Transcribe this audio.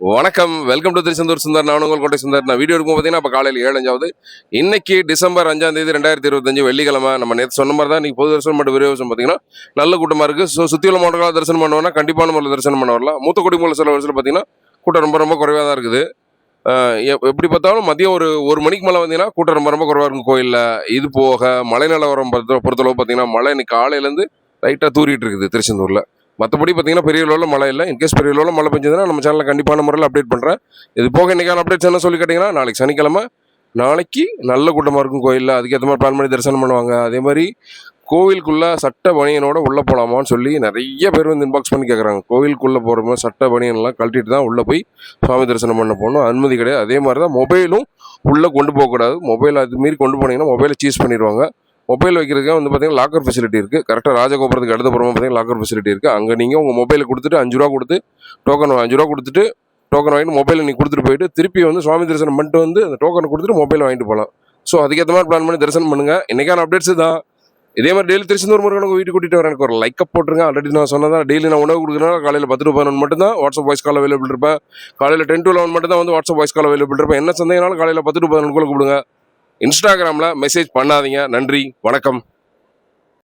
வணக்கம். Welcome to Tiruchendur Sundar. நான் உங்கள் கோட்டை சுந்தர். நான் வீடியோ எடுக்கும் பார்த்தீங்கன்னா இப்போ காலையில் ஏழஞ்சாவது இன்னைக்கு டிசம்பர் அஞ்சாம் தேதி ரெண்டாயிரத்தி இருபத்தஞ்சு வெள்ளிக்கிழமை. நம்ம நேற்று சொன்ன மாதிரி தான் இன்னைக்கு பொது தரிசனம் மட்டும் விரைவசம் பார்த்தீங்கன்னா நல்ல கூட்டமாக இருக்குது ஸோ சுற்றி உள்ள மாவட்டங்களாக தரிசனம் பண்ணுவோம்னா கண்டிப்பான முறையில் தரிசனம் பண்ண வரலாம் மூத்த குடிமூல சில வருஷத்தில் பார்த்தீங்கன்னா கூட்டம் ரொம்ப ரொம்ப குறைவாக தான் இருக்குது. எப்படி பார்த்தாலும் மதியம் ஒரு ஒரு மணிக்கு மேலே வந்தீங்கன்னா கூட்டம் ரொம்ப ரொம்ப குறைவாக இருக்கும் கோயிலில். இது போக மழை நிலவரம் பொறுத்தளவு பார்த்தீங்கன்னா மழை இன்னைக்கு காலையிலேருந்து லைட்டாக தூரிட்டு இருக்குது திருச்செந்தூரில் மற்றபடி பார்த்தீங்கன்னா பெரிய லெவலில் மழை இல்லை. இன்கேஸ் பெரிய லெவலில் மழை பெஞ்சதுன்னா நம்ம சேனலில் கண்டிப்பான முறையில் அப்டேட் பண்ணுறேன் இது போக இன்றைக்கான அப்டேட்ஸ் என்ன சொல்லி கேட்டிங்கன்னா நாளைக்கு சனிக்கிழமை நாளைக்கு நல்ல கூட்டமாக இருக்கும் கோயிலில். அதுக்கேற்ற மாதிரி பிளான் பண்ணி தரிசனம் பண்ணுவாங்க. அதே மாதிரி கோவிலுக்குள்ளே சட்ட பனியனோட உள்ளே போகலாமான்னு சொல்லி நிறைய பேர் வந்து இன்பாக்ஸ் பண்ணி கேட்குறாங்க கோவிலுக்குள்ளே போகிற மாதிரி சட்ட பனியன்லாம் கழட்டிட்டு தான் உள்ளே போய் சுவாமி தரிசனம் பண்ண போகணும். அனுமதி கிடையாது. அதே மாதிரி தான் மொபைலும் உள்ளே கொண்டு போகக்கூடாது. மொபைல் அது மீறி கொண்டு போனீங்கன்னா மொபைலை சீஸ் பண்ணிடுவாங்க. மொபைல் வைக்கிறதுக்கு வந்து பார்த்தீங்கன்னா லாக்கர் ஃபெசிலிட்டி இருக்குது கரெக்டாக ராஜகோபுரத்துக்கு அடுத்த புறமா பார்த்தீங்கன்னா லாக்கர் ஃபெசிலிட்டி இருக்குது அங்கே நீங்கள் உங்கள் மொபைலை கொடுத்துட்டு அஞ்சு ரூபா கொடுத்து டோக்கன் அஞ்சு ரூபா கொடுத்துட்டு டோக்கன் வாங்கிட்டு மொபைலை நீ கொடுத்துட்டு போயிட்டு திருப்பி வந்து சுவாமி தரிசனம் பண்ணிட்டு வந்து அந்த டோக்கன் கொடுத்துட்டு மொபைல் வாங்கிட்டு போகலாம் ஸோ அதுக்கேற்ற மாதிரி பிளான் பண்ணி தரிசனம் பண்ணுங்கள் இன்றைக்கான அப்டேட்ஸ் தான் இதே மாதிரி டெய்லி திருச்செந்தூர் முருகன் உங்கள் வீட்டுக்கு கூட்டிகிட்டு வரேன். எனக்கு ஒரு லைக்கப் போட்டுருங்க. ஆல்ரெடி நான் சொன்னதான். டெய்லி நான் உணவு கொடுக்குறேன் காலையில் பத்து ரூபாய் மட்டும் தான் வாட்ஸ்அப் வாய்ஸ் கால் அவைலபிள் இருப்பேன். காலையில் டென் டு லெவன் மட்டும் தான் வந்து வாட்ஸ்அப் வாய்ஸ் கால் அவைலபிள் இருப்பேன். என்ன சந்தேகனாலும் காலையில் பத்து ரூபாய் கூட கூப்பிடுங்க. இன்ஸ்டாகிராமில் மெசேஜ் பண்ணாதீங்க. நன்றி. வணக்கம்.